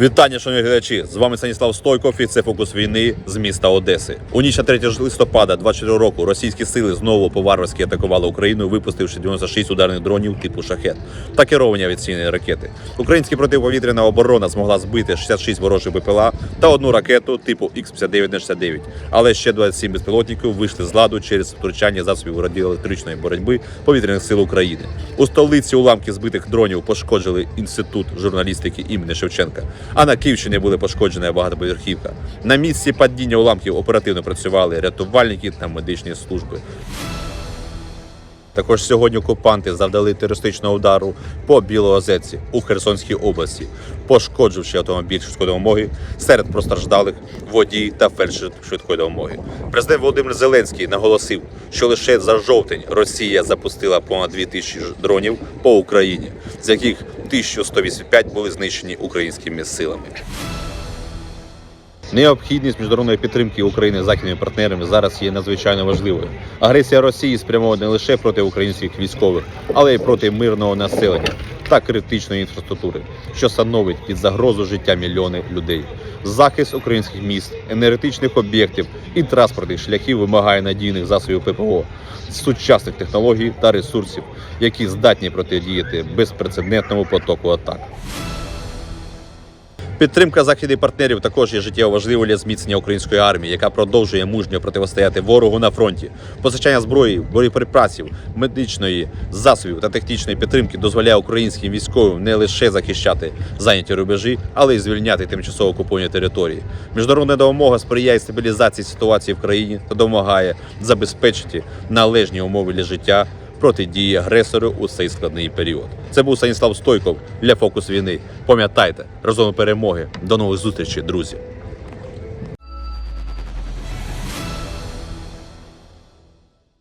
Вітання, шановні глядачі! З вами Станіслав Стойков і це фокус війни з міста Одеси. У ніч на 3 листопада 24 року російські сили знову по-варварськи атакували Україну, випустивши 96 ударних дронів типу шахет та керовані авіаційні ракети. Українська протиповітряна оборона змогла збити 66 ворожих БПЛА та одну ракету типу Х-59-69. Але ще 27 безпілотників вийшли з ладу через втручання засобів радіоелектричної боротьби повітряних сил України. У столиці уламки збитих дронів пошкоджили інститут журналістики імені Шевченка. А на Київщині були пошкоджені багатоповерхівка. На місці падіння уламків оперативно працювали рятувальники та медичні служби. Також сьогодні окупанти завдали терористичного удару по Білоозеці у Херсонській області, пошкодживши автомобіль швидкої допомоги серед постраждалих водій та фельдшер швидкої допомоги. Президент Володимир Зеленський наголосив, що лише за жовтень Росія запустила понад 2000 дронів по Україні, з яких 1185 були знищені українськими силами. Необхідність міжнародної підтримки України західними партнерами зараз є надзвичайно важливою. Агресія Росії спрямована не лише проти українських військових, але й проти мирного населення та критичної інфраструктури, що становить під загрозу життя мільйони людей. Захист українських міст, енергетичних об'єктів і транспортних шляхів вимагає надійних засобів ППО, сучасних технологій та ресурсів, які здатні протидіяти безпрецедентному потоку атак. Підтримка західних партнерів також є життєво важливою для зміцнення української армії, яка продовжує мужньо протистояти ворогу на фронті. Постачання зброї, боєприпасів, медичної засобів та технічної підтримки дозволяє українським військовим не лише захищати зайняті рубежі, але й звільняти тимчасово окуповані території. Міжнародна допомога сприяє стабілізації ситуації в країні та допомагає забезпечити належні умови для життя протидії агресору у цей складний період. Це був Станіслав Стойков для фокус війни. Пам'ятайте, разом перемоги. До нових зустрічей, друзі.